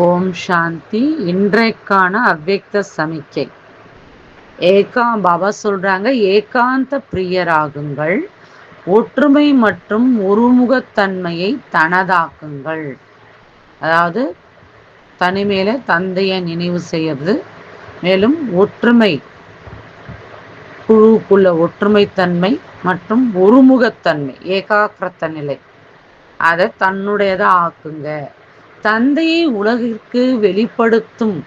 ஓம் சாந்தி. இன்றைக்கான அவ்வக்த சமிக்கை. ஏகா பாபா சொல்றாங்க ஏகாந்த பிரியராகுங்கள் ஒற்றுமை மற்றும் ஒருமுகத்தன்மையை தனதாக்குங்கள். அதாவது தனிமையில தந்தையை நினைவு செய்யறது மேலும் ஒற்றுமை குழுவுக்குள்ள ஒற்றுமைத்தன்மை மற்றும் ஒருமுகத்தன்மை ஏகாக்கிரத்த நிலை. அதை தன்னுடையதாக ஆக்குங்க. தந்தையை உலகிற்கு வெளிப்படுத்தும்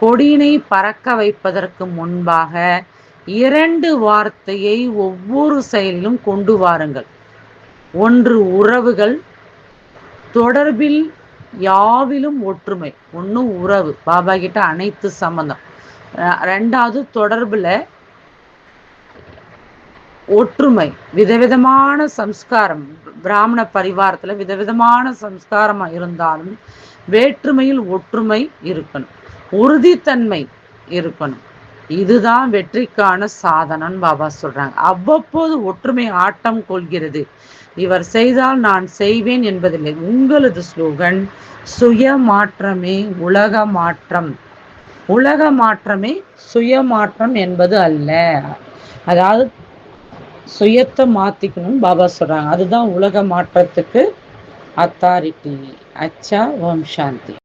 கொடியினை பறக்க வைப்பதற்கு முன்பாக இரண்டு வார்த்தையை ஒவ்வொரு செயலிலும் கொண்டு வாருங்கள். ஒன்று உறவுகள். தொடர்பில் யாவிலும் ஒற்றுமை. ஒன்று உறவு. பாபா கிட்ட அனைத்து சம்பந்தம். ரெண்டாவது தொடர்பில் ஒற்றுமை விதவிதமான சம்ஸ்காரம் பிராமண பரிவாரத்தில் விதவிதமான சம்ஸ்காரமாக இருந்தாலும் வேற்றுமையில் ஒற்றுமை இருக்கணும் உறுதித்தன்மை இருக்கணும். இதுதான் வெற்றிக்கான சாதனம் பாபா சொல்றாங்க. அவ்வப்போது ஒற்றுமை ஆட்டம் கொள்கிறது. இவர் செய்தால் நான் செய்வேன் என்பதில்லை. உங்களது ஸ்லோகன் சுய மாற்றமே உலக மாற்றம் உலக மாற்றமே சுய மாற்றம் என்பது அல்ல. அதாவது சுயத்தை மாத்திக்கணும் பாபா சொல்றாங்க. அதுதான் உலக மாற்றத்துக்கு அத்தாரிட்டி அச்சா ஓம் சாந்தி.